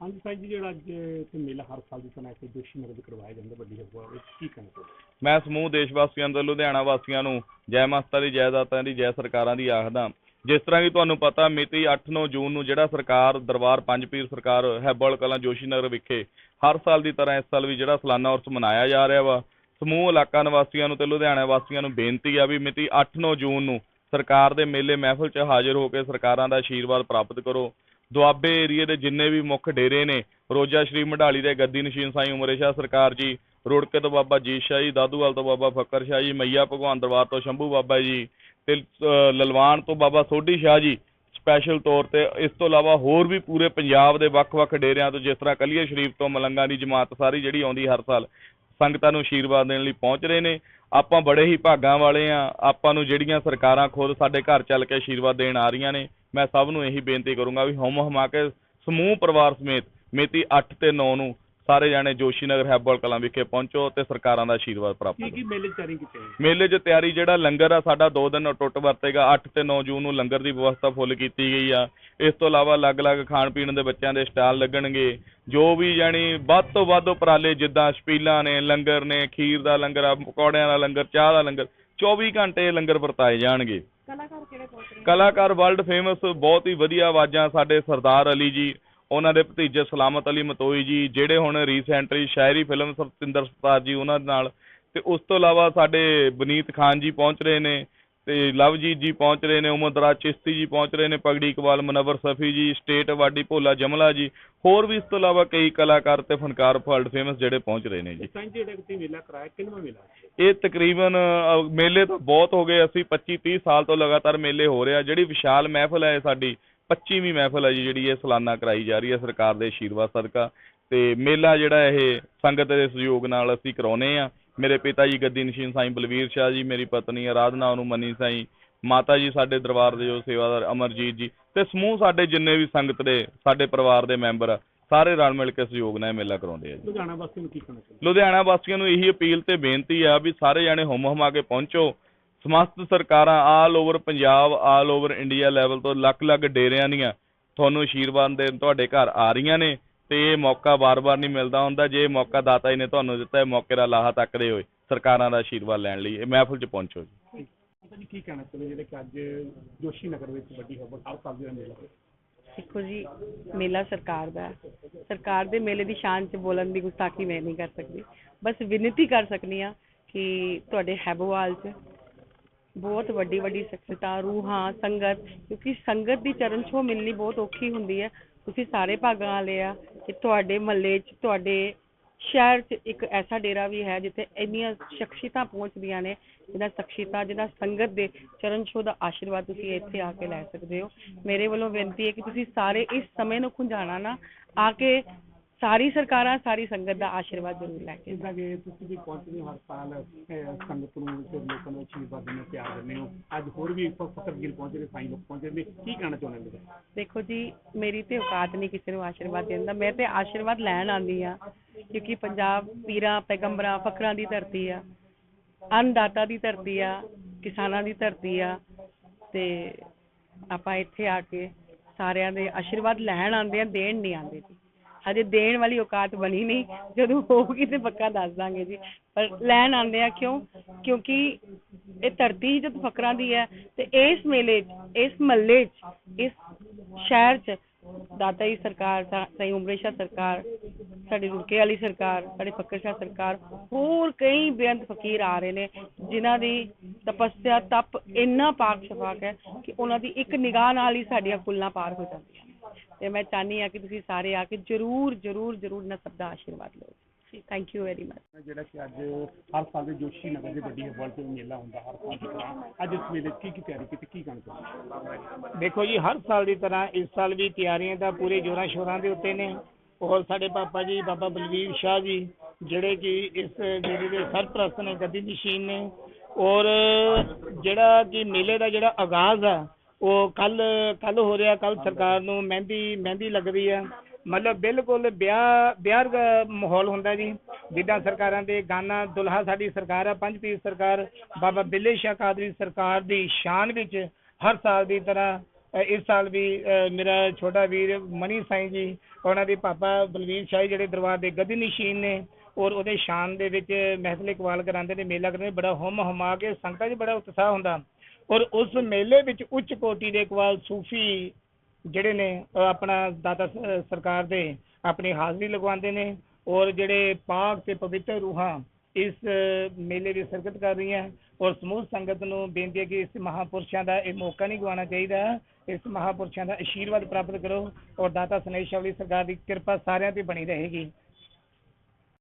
ਹਾਂਜੀ ਸਾਹਿਬ ਜੀ, ਜਿਹੜਾ ਅੱਜ ਇੱਥੇ ਮੇਲਾ ਹਰ ਸਾਲ ਦੀ ਤਰ੍ਹਾਂ ਇੱਥੇ ਜੋਸ਼ੀ ਨਗਰ ਵਿੱਚ ਕਰਵਾਇਆ ਜਾਂਦਾ, ਵੱਡੀ ਹਵਾ ਵਿੱਚ ਕੀ ਕਹਿਣਾ ਚਾਹੁੰਦੇ ਮੈਂ ਸਮੂਹ ਦੇਸ਼ ਵਾਸੀਆਂ ਤੋਂ, ਲੁਧਿਆਣਾ ਵਾਸੀਆਂ ਨੂੰ ਜੈ ਮਾਸਤਾ ਦੀ, ਜੈ ਦਾਤਾ ਦੀ, ਜੈ ਸਰਕਾਰਾਂ ਦੀ ਆਖਦਾ ਜਿਸ ਤਰ੍ਹਾਂ ਕਿ ਤੁਹਾਨੂੰ ਪਤਾ, ਮਿਤੀ 8-9 ਜੂਨ ਨੂੰ ਜਿਹੜਾ ਸਰਕਾਰ, ਦਰਬਾਰ ਪੰਜ ਪੀਰ ਸਰਕਾਰ, ਹੈਬਲ ਕਲਾਂ ਜੋਸ਼ੀ ਨਗਰ ਵਿਖੇ ਹਰ ਸਾਲ ਦੀ ਤਰ੍ਹਾਂ ਇਸ ਸਾਲ ਵੀ ਜਿਹੜਾ ਸਾਲਾਨਾ ਉਰਸ ਮਨਾਇਆ ਜਾ ਰਿਹਾ ਵਾ, ਸਮੂਹ ਇਲਾਕਾ ਨਿਵਾਸੀਆਂ ਨੂੰ ਤੇ ਲੁਧਿਆਣਾ ਵਾਸੀਆਂ ਨੂੰ ਬੇਨਤੀ ਆ ਵੀ ਮਿਤੀ 8-9 ਜੂਨ ਨੂੰ ਸਰਕਾਰ ਦੇ ਮੇਲੇ ਮਹਿਫਲ 'ਚ ਹਾਜ਼ਰ ਹੋ ਕੇ ਸਰਕਾਰਾਂ ਦਾ ਆਸ਼ੀਰਵਾਦ ਪ੍ਰਾਪਤ ਕਰੋ। ਦੁਆਬੇ ਏਰੀਏ ਦੇ ਜਿੰਨੇ ਵੀ ਮੁੱਖ ਡੇਰੇ ਨੇ, ਰੋਜਾ ਸ਼੍ਰੀ ਮਢਾਲੀ ਦੇ ਗੱਦੀ ਨਸ਼ੀਨ ਸਾਈਂ ਉਮਰੇ ਸ਼ਾਹ ਸਰਕਾਰ ਜੀ, ਰੁੜਕੇ ਤੋਂ ਬਾਬਾ ਜੀਤ ਸ਼ਾਹ ਜੀ, ਦਾਦੂਵਾਲ ਤੋਂ ਬਾਬਾ ਫੱਕਰ ਸ਼ਾਹ ਜੀ, ਮਈਆ ਭਗਵਾਨ ਦਰਬਾਰ ਤੋਂ ਸ਼ੰਭੂ ਬਾਬਾ ਜੀ ਤੇ ਲਲਵਾਨ ਤੋਂ ਬਾਬਾ ਸੋਢੀ ਸ਼ਾਹ ਜੀ ਸਪੈਸ਼ਲ ਤੌਰ ਤੇ ਇਸ ਤੋਂ ਇਲਾਵਾ ਹੋਰ ਵੀ ਪੂਰੇ ਪੰਜਾਬ ਦੇ ਵੱਖ-ਵੱਖ ਡੇਰਿਆਂ ਤੋਂ ਜਿਸ ਤਰ੍ਹਾਂ ਕਲੀਆ ਸ਼ਰੀਫ ਤੋਂ ਮਲੰਗਾ ਦੀ ਜਮਾਤ ਸਾਰੀ ਜਿਹੜੀ ਆਉਂਦੀ ਹਰ ਸਾਲ, ਸੰਗਤਾਂ ਨੂੰ ਆਸ਼ੀਰਵਾਦ ਦੇਣ ਲਈ ਪਹੁੰਚ ਰਹੇ ਨੇ। ਆਪਾਂ ਬੜੇ ਹੀ ਭਾਗਾਂ ਵਾਲੇ ਆ ਆਪਾਂ ਨੂੰ ਜਿਹੜੀਆਂ ਸਰਕਾਰਾਂ ਖੁਦ ਸਾਡੇ ਘਰ ਚੱਲ ਕੇ ਆਸ਼ੀਰਵਾਦ ਦੇਣ ਆ ਰਹੀਆਂ ਨੇ ਮੈਂ ਸਭ ਨੂੰ ਇਹੀ ਬੇਨਤੀ ਕਰੂੰਗਾ ਵੀ ਹਮ ਹਮਾ ਕੇ ਸਮੂਹ ਪਰਿਵਾਰ ਸਮੇਤ ਮਿਤੀ 8 ਤੇ 9 ਨੂੰ ਸਾਰੇ ਜਾਣੇ ਜੋਸ਼ੀ ਨਗਰ ਹੈਬਲ ਕਲਾਂ ਵਿਖੇ ਪਹੁੰਚੋ ਤੇ ਸਰਕਾਰਾਂ ਦਾ ਆਸ਼ੀਰਵਾਦ ਪ੍ਰਾਪਤ ਕੀ ਕਰੋ। ਕੀ ਮੇਲੇ ਦੀ ਤਿਆਰੀ ਕੀਤੀ ਹੈ? ਮੇਲੇ 'ਚ ਤਿਆਰੀ ਜਿਹੜਾ ਲੰਗਰ ਆ ਸਾਡਾ 2 ਦਿਨ ਟੁੱਟ ਵਰਤੇਗਾ। 8 ਤੇ 9 ਜੂਨ ਨੂੰ ਲੰਗਰ ਦੀ ਵਿਵਸਥਾ ਫੁੱਲ ਕੀਤੀ ਗਈ ਆ। ਇਸ ਤੋਂ ਇਲਾਵਾ ਅਲੱਗ-ਅਲੱਗ ਖਾਣ ਪੀਣ ਦੇ ਬੱਚਿਆਂ ਦੇ ਸਟਾਲ ਲੱਗਣਗੇ। ਜੋ ਵੀ ਯਾਨੀ ਵੱਧ ਤੋਂ ਵੱਧ ਉਪਰਾਲੇ ਜਿੱਦਾਂ ਛਪੀਲਾਂ ਨੇ ਲੰਗਰ ਨੇ ਖੀਰ ਦਾ ਲੰਗਰ ਆ ਪਕੌੜਿਆਂ ਦਾ ਲੰਗਰ ਚਾਹ ਦਾ ਲੰਗਰ 24 ਘੰਟੇ ਲੰਗਰ ਵਰਤਾਏ ਜਾਣਗੇ। ਕਲਾਕਾਰ ਕਿਹੜੇ ਪਹੁੰਚ ਰਹੇ ਕਲਾਕਾਰ ਵਰਲਡ ਫੇਮਸ, ਬਹੁਤ ਹੀ ਵਧੀਆ ਆਵਾਜ਼ਾਂ ਸਾਡੇ ਸਰਦਾਰ ਅਲੀ ਜੀ, ਉਹਨਾਂ ਦੇ ਭਤੀਜੇ ਸਲਾਮਤ ਅਲੀ ਮਤੋਈ ਜੀ, ਜਿਹੜੇ ਹੁਣ ਰੀਸੈਂਟਲੀ ਸ਼ਾਇਰੀ ਫਿਲਮ ਸਤਿੰਦਰ ਸਰਤਾਜ ਜੀ ਉਹਨਾਂ ਦੇ ਨਾਲ, ਤੇ ਉਸ ਤੋਂ ਇਲਾਵਾ ਸਾਡੇ ਬਨੀਤ ਖਾਨ ਜੀ ਪਹੁੰਚ ਰਹੇ ਨੇ ਤੇ ਲਵਜੀਤ ਜੀ ਪਹੁੰਚ ਰਹੇ ਨੇ ਉਮਰਦਰਾਜ ਚਿਸ਼ਤੀ ਜੀ ਪਹੁੰਚ ਰਹੇ ਨੇ ਪਗੜੀ ਇਕਬਾਲ ਮਨਵਰ ਸਫੀ ਜੀ ਸਟੇਟ ਵਾਡੀ ਭੋਲਾ ਜਮਲਾ ਜੀ ਹੋਰ ਵੀ ਇਸ ਤੋਂ ਇਲਾਵਾ ਕਈ ਕਲਾਕਾਰ ਤੇ ਫਨਕਾਰ ਵਰਲਡ ਫੇਮਸ ਜਿਹੜੇ ਪਹੁੰਚ ਰਹੇ ਨੇ ਜੀ। ਜਿਹੜਾ ਮੇਲਾ ਕਰਾਇਆ ਮੇਲਾ? ਇਹ ਤਕਰੀਬਨ ਮੇਲੇ ਤਾਂ ਬਹੁਤ ਹੋ ਗਏ ਅਸੀਂ 25 30 ਸਾਲ ਤੋਂ ਲਗਾਤਾਰ ਮੇਲੇ ਹੋ ਰਹੇ ਜਿਹੜੀ ਵਿਸ਼ਾਲ ਮਹਿਫਲ ਹੈ ਸਾਡੀ 25ਵੀਂ ਮਹਿਫਲ ਹੈ ਜੀ ਜਿਹੜੀ ਇਹ ਸਾਲਾਨਾ ਕਰਾਈ ਜਾ ਰਹੀ ਹੈ ਸਰਕਾਰ ਦੇ ਆਸ਼ੀਰਵਾਦ ਸਦਕਾ। ਤੇ ਮੇਲਾ ਜਿਹੜਾ ਇਹ ਸੰਗਤ ਦੇ ਸਹਿਯੋਗ ਨਾਲ ਅਸੀਂ ਕਰਾਉਨੇ ਆ। ਮੇਰੇ ਪਿਤਾ ਜੀ ਗੱਦੀ ਨਸ਼ੀਨ ਸਾਈਂ ਬਲਵੀਰ ਸ਼ਾਹ ਜੀ ਮੇਰੀ ਪਤਨੀ ਆਰਾਧਨਾ ਨੂੰ ਮਨੀ ਸਾਈਂ ਮਾਤਾ ਜੀ ਸਾਡੇ ਦਰਬਾਰ ਦੇ ਜੋ ਸੇਵਾਦਾਰ ਅਮਰਜੀਤ ਜੀ ਤੇ ਸਮੂਹ ਸਾਡੇ ਜਿੰਨੇ ਵੀ ਸੰਗਤ ਦੇ ਸਾਡੇ ਪਰਿਵਾਰ ਦੇ ਮੈਂਬਰ ਸਾਰੇ ਰਲ ਮਿਲ ਕੇ ਸਹਿਯੋਗ ਨਾਲ ਇਹ ਮੇਲਾ ਕਰਾਉਂਦੇ ਆ ਜੀ। ਲੁਧਿਆਣਾ ਵਾਸੀਆਂ ਨੂੰ ਕੀ ਕਹਿਣਾ ਚਾਹੁੰਦੇ? ਲੁਧਿਆਣਾ ਵਾਸੀਆਂ ਨੂੰ ਇਹੀ ਅਪੀਲ ਤੇ ਬੇਨਤੀ ਆ ਵੀ ਸਾਰੇ ਜਾਣੇ ਹੁਮ ਹੁਮਾ ਕੇ ਪਹੁੰਚੋ। ਸਮਸਤ ਸਰਕਾਰਾਂ all over Punjab all over India level ਤੋਂ ਲੱਖ-ਲੱਖ ਡੇਰਿਆਂ ਦੀਆਂ ਤੁਹਾਨੂੰ ਆਸ਼ੀਰਵਾਦ ਦੇਣ ਤੁਹਾਡੇ ਘਰ ਆ ਰਹੀਆਂ ਨੇ। ਤੇ ਇਹ ਮੌਕਾ ਵਾਰ-ਵਾਰ ਨਹੀਂ ਮਿਲਦਾ ਹੁੰਦਾ। ਜੇ ਇਹ ਮੌਕਾ ਦਾਤਾ ਜੀ ਨੇ ਤੁਹਾਨੂੰ ਦਿੱਤਾ ਇਹ ਮੌਕੇ ਦਾ ਲਾਹਾ ਤੱਕਦੇ ਹੋਏ। ਸਰਕਾਰਾਂ ਦਾ ਆਸ਼ੀਰਵਾਦ ਲੈਣ ਲਈ। ਇਹ ਮਹਿਫਲ 'ਚ ਪਹੁੰਚੋ ਜੀ। ਪਤਾ ਜੀ ਕੀ ਕਹਿਣਾ ਚਾਹੁੰਦੇ ਜਿਹੜੇ ਕਿ ਅੱਜ ਜੋਸ਼ੀ ਨਗਰ ਵਿੱਚ ਵੱਡੀ ਹਵਾ ਹਰ ਸਾਲ ਦਾ ਮੇਲਾ ਹੈ ਦੇਖੋ ਜੀ ਮੇਲਾ ਸਰਕਾਰ ਦਾ ਹੈ। ਸਰਕਾਰ ਦੇ ਮੇਲੇ ਦੀ ਸ਼ਾਨ 'ਚ ਬੋਲਣ ਦੀ ਗੁਸਤਾਖੀ ਮੈਂ ਨਹੀਂ ਕਰ ਸਕਦੀ। ਬਸ ਵਿਨਤੀ ਕਰ ਸਕਨੀ ਆ ਕਿ ਤੁਹਾਡੇ ਹੈਬੋਵਾਲ 'ਚ ਬਹੁਤ ਵੱਡੀ ਵੱਡੀ ਸ਼ਖਸੀਅਤਾਂ ਰੂਹਾਂ ਸੰਗਤ ਕਿਉਂਕਿ ਸੰਗਤ ਦੀ ਚਰਨ ਛੋਹ ਮਿਲਣੀ ਬਹੁਤ ਔਖੀ ਹੁੰਦੀ ਹੈ। ਤੁਸੀਂ ਸਾਰੇ ਭਾਗਾਂ ਵਾਲੇ ਆ ਕਿ ਤੁਹਾਡੇ ਮਹੱਲੇ 'ਚ, ਤੁਹਾਡੇ ਸ਼ਹਿਰ 'ਚ ਇੱਕ ਐਸਾ ਡੇਰਾ ਵੀ ਹੈ ਜਿੱਥੇ ਇੰਨੀਆਂ ਸ਼ਖਸੀਅਤਾਂ ਪਹੁੰਚਦੀਆਂ ਨੇ ਜਿਹਨਾਂ ਸ਼ਖਸੀਅਤਾਂ ਜਿਹਨਾਂ ਸੰਗਤ ਦੇ ਚਰਨ ਛੋਹ ਦਾ ਆਸ਼ੀਰਵਾਦ ਤੁਸੀਂ ਇੱਥੇ ਆ ਕੇ ਲੈ ਸਕਦੇ ਹੋ। ਮੇਰੇ ਵੱਲੋਂ ਬੇਨਤੀ ਹੈ ਕਿ ਤੁਸੀਂ ਸਾਰੇ ਇਸ ਸਮੇਂ ਨੂੰ ਖੁੰਝਾਣਾ ਨਾ, ਆ ਕੇ ਸਾਰੀ ਸਰਕਾਰਾਂ ਸਾਰੀ ਸੰਗਤ ਦਾ ਆਸ਼ੀਰਵਾਦ ਜ਼ਰੂਰ ਲੈ ਕੇ ਜਿੱਦਾਂ ਕਿ ਤੁਸੀਂ ਵੀ ਪਹੁੰਚਦੇ ਹਰ ਸਾਲ ਸੰਗਤ ਨੂੰ ਤੇ ਲੋਕਾਂ ਨੂੰ ਆਸ਼ੀਰਵਾਦ ਦਿੰਦੇ ਪਿਆਰ ਦਿੰਦੇ ਹੋ। ਅੱਜ ਹੋਰ ਵੀ ਫਕਰਗੀਰ ਪਹੁੰਚੇ ਨੇ ਸਾਈਂ ਲੋਕ ਪਹੁੰਚੇ ਨੇ। ਕੀ ਕਹਿਣਾ ਚਾਹੁੰਦੇ ਨੇ? ਦੇਖੋ ਜੀ ਮੇਰੀ ਤੇ ਔਕਾਤ ਨਹੀਂ ਕਿਸੇ ਨੂੰ ਆਸ਼ੀਰਵਾਦ ਦੇਣ ਦਾ। ਮੈਂ ਤੇ ਆਸ਼ੀਰਵਾਦ ਲੈਣ ਆਂਦੀ ਆ ਕਿਉਂਕਿ ਪੰਜਾਬ ਪੀਰਾਂ ਪੈਗੰਬਰਾਂ ਫਕਰਾਂ ਦੀ ਧਰਤੀ ਆ ਅੰਨਦਾਤਾ ਦੀ ਧਰਤੀ ਆ ਕਿਸਾਨਾਂ ਦੀ ਧਰਤੀ ਆ ਤੇ ਆਪਾਂ ਇੱਥੇ ਆ ਕੇ ਸਾਰਿਆਂ ਦੇ ਆਸ਼ੀਰਵਾਦ ਲੈਣ ਆਂਦੇ ਆ ਦੇਣ ਨਹੀਂ ਆਂਦੇ ਜੀ। ਹਜੇ ਦੇਣ ਵਾਲੀ ਔਕਾਤ ਬਣੀ ਨਹੀਂ। ਜਦੋਂ ਹੋਊਗੀ ਤੇ ਪੱਕਾ ਦੱਸ ਦਾਂਗੇ ਜੀ। ਪਰ ਲੈਣ ਆਉਂਦੇ ਆ ਕਿਉਂ? ਕਿਉਂਕਿ ਇਹ ਧਰਤੀ ਜਦ ਫਕਰਾਂ ਦੀ ਹੈ ਤੇ ਇਸ ਮੇਲੇ 'ਚ, ਇਸ ਮਹੱਲੇ 'ਚ, ਇਸ ਸ਼ਹਿਰ 'ਚ ਦਾਤਾ ਜੀ ਸਰਕਾਰ ਸਹੀ ਉਮਰੇ ਸ਼ਾਹ ਸਰਕਾਰ, ਸਾਡੀ ਰੁੜਕੇ ਵਾਲੀ ਸਰਕਾਰ, ਸਾਡੇ ਫਕਰ ਸ਼ਾਹ ਸਰਕਾਰ, ਹੋਰ ਕਈ ਬੇਅੰਤ ਫਕੀਰ ਆ ਰਹੇ ਨੇ, ਜਿਨ੍ਹਾਂ ਦੀ ਤਪੱਸਿਆ, ਤਪ ਇੰਨਾ ਪਾਕ ਸ਼ਫਾਕ ਹੈ ਕਿ ਉਹਨਾਂ ਦੀ ਇੱਕ ਨਿਗਾਹ ਨਾਲ ਹੀ ਸਾਡੀਆਂ ਕੁੱਲਾਂ ਪਾਰ ਹੋ ਜਾਂਦੀਆਂ ਤੇ ਮੈਂ ਚਾਹਨੀ ਆ ਕਿ ਤੁਸੀਂ ਸਾਰੇ ਆ ਕੇ ਜਰੂਰ ਜਰੂਰ ਜਰੂਰ ਨਾ ਸਭ ਦਾ ਆਸ਼ੀਰਵਾਦ ਲਓ। ਥੈਂਕ ਯੂ ਵੈਰੀ ਮਚ ਜਿਹੜਾ ਕਿ ਅੱਜ ਹਰ ਸਾਲ ਦੇ ਜੋਸ਼ੀ ਨਗਰ ਦੇ ਵੱਡੀ ਹਵਾ ਤੇ ਮੇਲਾ ਹੁੰਦਾ ਹਰ ਸਾਲ ਦੀ ਤਰ੍ਹਾਂ। ਅੱਜ ਇਸ ਮੇਲੇ ਕੀ ਕੀ ਤਿਆਰੀ ਕੀਤੀ ਕੀ ਕਹਿਣਾ ਚਾਹੁੰਦੇ ਦੇਖੋ ਜੀ ਹਰ ਸਾਲ ਦੀ ਤਰ੍ਹਾਂ ਇਸ ਸਾਲ ਵੀ ਤਿਆਰੀਆਂ ਤਾਂ ਪੂਰੇ ਜੋਰਾਂ ਸ਼ੋਰਾਂ ਦੇ ਉੱਤੇ ਨੇ। ਔਰ ਸਾਡੇ ਪਾਪਾ ਜੀ ਬਾਬਾ ਬਲਵੀਰ ਸ਼ਾਹ ਜੀ ਜਿਹੜੇ ਕਿ ਇਸ ਜਿਹੜੇ ਦੇ ਸਰਪ੍ਰਸਤ ਨੇ ਗੱਦੀ ਨਸ਼ੀਨ ਨੇ। ਔਰ ਜਿਹੜਾ ਕਿ ਮੇਲੇ ਦਾ ਜਿਹੜਾ ਆਗਾਜ਼ ਆ ਉਹ ਕੱਲ ਕੱਲ ਹੋ ਰਿਹਾ, ਕੱਲ ਸਰਕਾਰ ਨੂੰ ਮਹਿੰਦੀ ਮਹਿੰਦੀ ਲੱਗਦੀ ਆ ਮਤਲਬ ਬਿਲਕੁਲ ਵਿਆਹ ਵਿਆਹ ਮਾਹੌਲ ਹੁੰਦਾ ਜੀ। ਜਿੱਦਾਂ ਸਰਕਾਰਾਂ ਦੇ ਗਾਨਾ, ਦੁਲਹਾ ਸਾਡੀ ਸਰਕਾਰ ਆ ਪੰਜ ਪੀਰ ਸਰਕਾਰ, ਬਾਬਾ ਬਿੱਲੇ ਸ਼ਾਹ ਕਾਦਰੀ ਸਰਕਾਰ ਦੀ ਸ਼ਾਨ ਵਿੱਚ ਹਰ ਸਾਲ ਦੀ ਤਰ੍ਹਾਂ ਇਸ ਸਾਲ ਵੀ ਮੇਰਾ ਛੋਟਾ ਵੀਰ ਮਨੀ ਸਾਈਂ ਜੀ, ਉਹਨਾਂ ਦੇ ਪਾਪਾ ਬਲਵੀਰ ਸ਼ਾਹ ਜਿਹੜੇ ਦਰਬਾਰ ਦੇ ਗੱਦੀ ਨਿਸ਼ੀਨ ਨੇ, ਔਰ ਉਹਦੇ ਸ਼ਾਨ ਦੇ ਵਿੱਚ ਮਹਿਫਲ ਇਕਬਾਲ ਕਰਾਉਂਦੇ ਨੇ, ਮੇਲਾ ਕਰਦੇ ਨੇ, ਬੜਾ ਹੁਮ ਹਮਾ ਕੇ, ਸੰਗਤਾਂ 'ਚ ਬੜਾ ਉਤਸ਼ਾਹ ਹੁੰਦਾ। ਔਰ ਉਸ ਮੇਲੇ ਵਿੱਚ ਉੱਚ ਕੋਟੀ ਦੇ ਇਕਬਾਲ ਸੂਫੀ ਜਿਹੜੇ ਨੇ, ਅਹ ਆਪਣਾ ਦਾਤਾ ਸਰਕਾਰ ਦੇ ਆਪਣੀ ਹਾਜ਼ਰੀ ਲਗਵਾਉਂਦੇ ਨੇ ਔਰ ਜਿਹੜੇ ਪਾਕ ਤੇ ਪਵਿੱਤਰ ਰੂਹਾਂ ਇਸ ਮੇਲੇ ਦੀ ਸ਼ਿਰਕਤ ਕਰ ਰਹੀਆਂ ਔਰ ਸਮੂਹ ਸੰਗਤ ਨੂੰ ਬੇਨਤੀ ਹੈ ਕਿ ਇਸ ਮਹਾਪੁਰਸ਼ਾਂ ਦਾ ਇਹ ਮੌਕਾ ਨਹੀਂ ਗਵਾਉਣਾ ਚਾਹੀਦਾ। ਇਸ ਮਹਾਪੁਰਸ਼ਾਂ ਦਾ ਆਸ਼ੀਰਵਾਦ ਪ੍ਰਾਪਤ ਕਰੋ ਔਰ ਦਾਤਾ ਸਨੇਸ਼ ਵਾਲੀ ਸਰਕਾਰ ਦੀ ਕਿਰਪਾ ਸਾਰਿਆਂ ਤੇ ਬਣੀ ਰਹੇਗੀ।